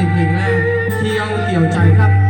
ติดงแรกเที่ยวเกี่ยวใจครับ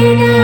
Amen.